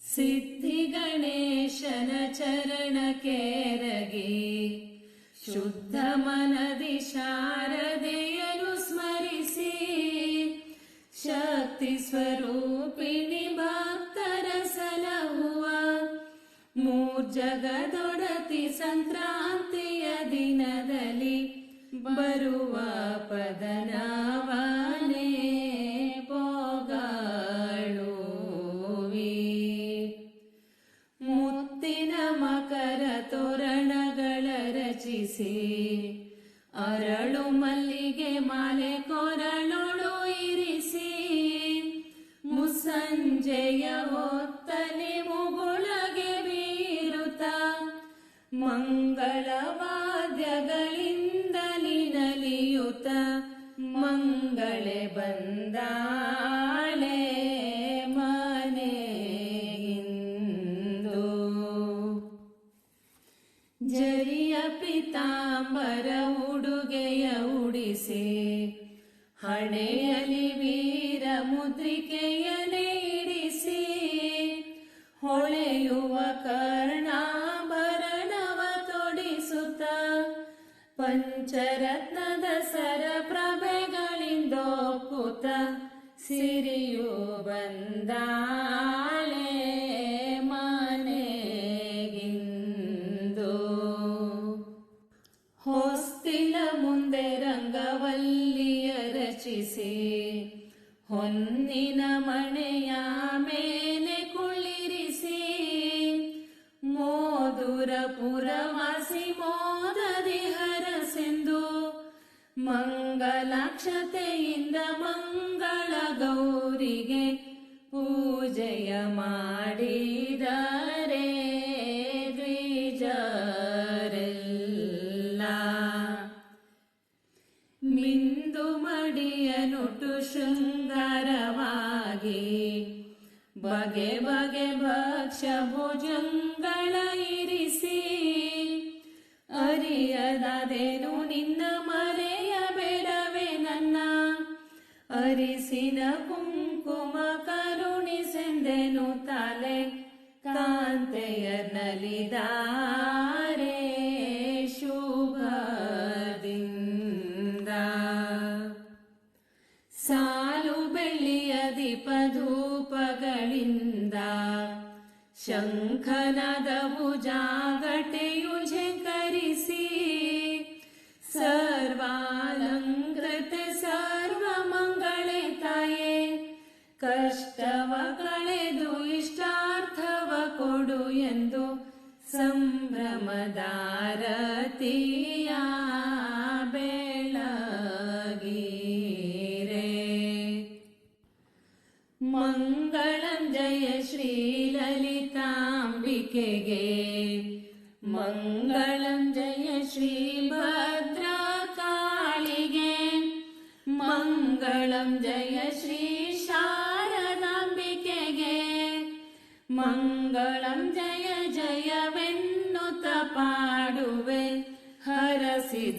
ಸಿದ್ಧಿ ಗಣೇಶನ ಚರಣ ಕೆರಗಿ ಶುದ್ಧ ಮನದಿ ಶಾರದೆಯನು ಸ್ಮರಿಸಿ ಶಕ್ತಿ ಸ್ವರೂಪಿಣಿ ಭಕ್ತರ ಸಲಹುವ ಮೂರ್ಜಗದೊಡತಿ ಸಂಕ್ರಾಂತಿಯ ದಿನದಲ್ಲಿ ಬರುವ ಪದನವನೇ ರಚಿಸಿ ಅರಳು ಮಲ್ಲಿಗೆ ಮಾಲೆ ಕೊರಳುಳು ಇರಿಸಿ. ಮುಸಂಜೆಯ ಹೊತ್ತಲೆ ಮುಗುಳಗೆ ಬೀರುತ್ತ. ಮಂಗಳವಾದ್ಯಗಳಿಂದಲಿ ನಲಿಯುತ್ತ ಮಂಗಳೆ ಬಂದಾಳೆ. ಜರಿಯ ಪಿತಾಂಬರ ಉಡುಗೆಯ ಉಡಿಸಿ. ಹಣೆಯಲಿ ವೀರ ಮುದ್ರಿಕೆಯ ನೀಡಿಸಿ. ಹೊಳೆಯುವ ಕರ್ಣಾಭರಣವ ತೊಡಿಸುತ್ತ. ಪಂಚರತ್ನದ ಸರ ಪ್ರಭೆಗಳಿಂದೊಪ್ಪುತ್ತ ಸಿರಿಯು ಬಂದಾಳೆ ಹೊನ್ನಿನ ಮಣೆಯ ಮೇಲೆ ಕುಳ್ಳಿರಿಸಿ ಮೋದುರ ಪುರವಾಸಿ ಮೋದದಿ ಹರಸೆಂದು ಮಂಗಲಾಕ್ಷತೆಯಿಂದ ಮಂಗಳ ಗೌರಿಗೆ ಪೂಜೆಯ ಮಾಡಿದರೆ ಬಗೆ ಬಗೆ ಭಕ್ಷ ಭುಜಂಗಳ ಇರಿಸಿ, ಅರಿಯದಾದೇನು ನಿನ್ನ ಮರೆಯ ಬೇಡವೇ ನನ್ನ? ಅರಿಸಿನ ಕುಂಕುಮ ಕರುಣಿಸೆಂದೆನು ತಲೆ ಕಾಂತೆಯರ್ನಲಿದಾರೆ ಶುಭದಿಂದ. ಸಾಲು ಬೆಳ್ಳಿಯ ದೀಪಧೂಪಗಳಿಂದ ಶಂಖನದವು ಜಾಗಟೆಯು ಝಂಕರಿಸಿ ಸರ್ವಾಲಂಕೃತ ಸರ್ವ ಮಂಗಳೆ ತಾಯೇ ಕಷ್ಟವ ಕಳೆದು ಇಷ್ಟಾರ್ಥವ ಕೊಡು ಎಂದು ಸಂಭ್ರಮದಾರತಿಯ ಶ್ರೀಲಲಿತಾಂಬಿಕೆಗೆ ಮಂಗಳಂ ಜಯ ಶ್ರೀ ಭದ್ರಕಾಳಿಗೆ ಮಂಗಳಂ ಜಯ ಶ್ರೀ ಶಾರದಾಂಬಿಕೆಗೆ ಮಂಗಳಂ ಜಯ ಜಯವೆನ್ನುತ್ತ ಪಾಡುವೆ ಹರಸಿದಳೆಲ್ಲರಿಗೂ